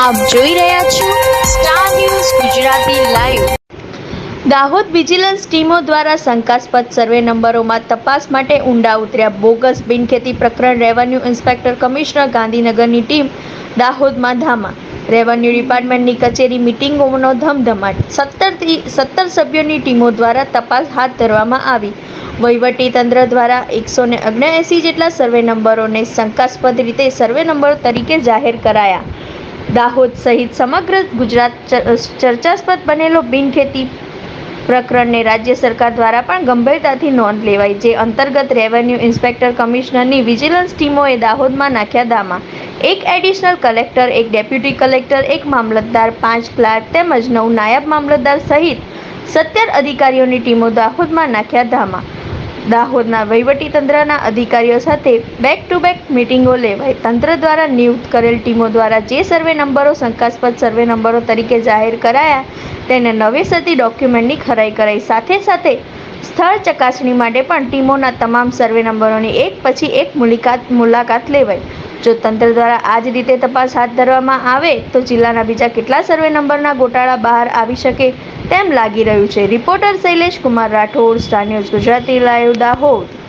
આપ જોઈ રહ્યા છો Star News Gujarati live Dahod vigilance ટીમો દ્વારા શંકાસ્પદ સર્વે નંબરોમાં તપાસ માટે ઊંડા ઉતર્યા. બોગસ બિનખેતી પ્રકરણ રેવન્યુ ઇન્સ્પેક્ટર કમિશનર ગાંધીનગરની ટીમ દાહોદમાં ધામા. રેવન્યુ ડિપાર્ટમેન્ટની કચેરી મિટિંગોનો ધમધમાટ. સત્તરથી સત્તર સભ્યોની ટીમો દ્વારા તપાસ હાથ ધરવામાં આવી. વહીવટી તંત્ર દ્વારા એકસો ને જેટલા સર્વે નંબરોને શંકાસ્પદ રીતે સર્વે નંબરો તરીકે જાહેર કરાયા. દાહોદ સહિત સમગ્ર ગુજરાત ચર્ચાસ્પદ બનેલો બિનખેતી પ્રકરણને રાજ્ય સરકાર દ્વારા પણ ગંભીરતાથી નોંધ લેવાઈ જે અંતર્ગત રેવન્યુ ઇન્સ્પેક્ટર કમિશનરની વિજિલન્સ ટીમોએ દાહોદમાં નાખ્યા દામા. એક એડિશનલ કલેક્ટર, એક ડેપ્યુટી કલેક્ટર, એક મામલતદાર, પાંચ ક્લાર્ક તેમજ નવ નાયબ મામલતદાર સહિત સત્તર અધિકારીઓની ટીમો દાહોદમાં નાખ્યા ધામા દાહોદના વહીવટીતંત્રના અધિકારીઓ સાથે બેક ટુ બેક મિટિંગો લેવાય તંત્ર દ્વારા નિયુક્ત કરેલ ટીમો દ્વારા જે સર્વે નંબરો, શંકાસ્પદ સર્વે નંબરો તરીકે જાહેર કરાયા, તેને નવેસરથી ડોક્યુમેન્ટની ખરાઈ કરાઈ. સાથે સાથે સ્થળ ચકાસણી માટે પણ ટીમોના તમામ સર્વે નંબરોની એક પછી એક મુલાકાત મુલાકાત લેવાઈ. જો તંત્ર દ્વારા આ જ રીતે તપાસ હાથ ધરવામાં આવે તો જિલ્લાના બીજા કેટલા સર્વે નંબરના ગોટાળા બહાર આવી શકે તેમ લાગી રહ્યું છે. Reporter Shailesh Kumar Rathod Star News Gujarati live Dahod.